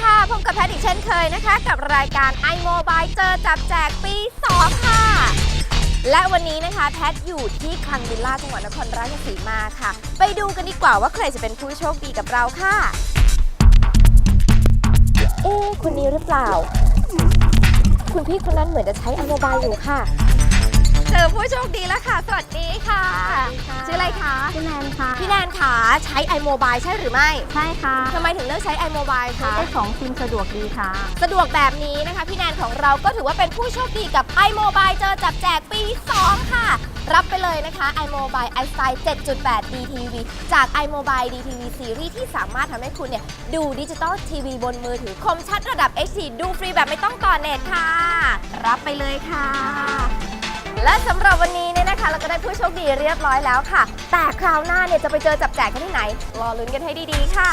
ค่ะ พบกับแพทย์อีกเช่นเคยนะคะ กับรายการ iMobile เจอจับแจกปี 2 ค่ะ และวันนี้นะคะแพทย์อยู่ที่คลังวิลล่าจังหวัดนครราชสีมาค่ะ ไปดูกันดีกว่าว่าใครจะเป็นผู้โชคดีกับเราค่ะ เอ๊ะคนนี้หรือเปล่า คุณพี่คนนั้นเหมือนจะใช้ iMobile อยู่ค่ะ เจอผู้โชคดีแล้วค่ะ สวัสดีค่ะ นนค่ะพี่แนนขาใช้ iMobile ใช่หรือไม่ใช่ค่ะทำไมถึงเลือกใช้ iMobile คะ ได้ของซิมสะดวกดีค่ะ สะดวกแบบนี้นะคะ พี่แนนของเราก็ถือว่าเป็นผู้โชคดีกับ iMobile เจอจับแจกปี 2 ค่ะ รับไปเลยนะคะ iMobile iStyle 7.8 DTV จาก iMobile DTV Series ที่สามารถทำให้คุณเนี่ยดูดิจิตอลทีวีบนมือถือคมชัดระดับ HD ดูฟรีแบบไม่ต้องต่อเน็ตค่ะ รับไปเลยค่ะ และสำหรับวันนี้เนี่ย นะคะเราก็ได้ผู้โชคดีเรียบร้อยแล้วค่ะ แต่คราวหน้าเนี่ยจะไปเจอจับแจกกันที่ไหน รอลุ้นกันให้ดีๆ ค่ะ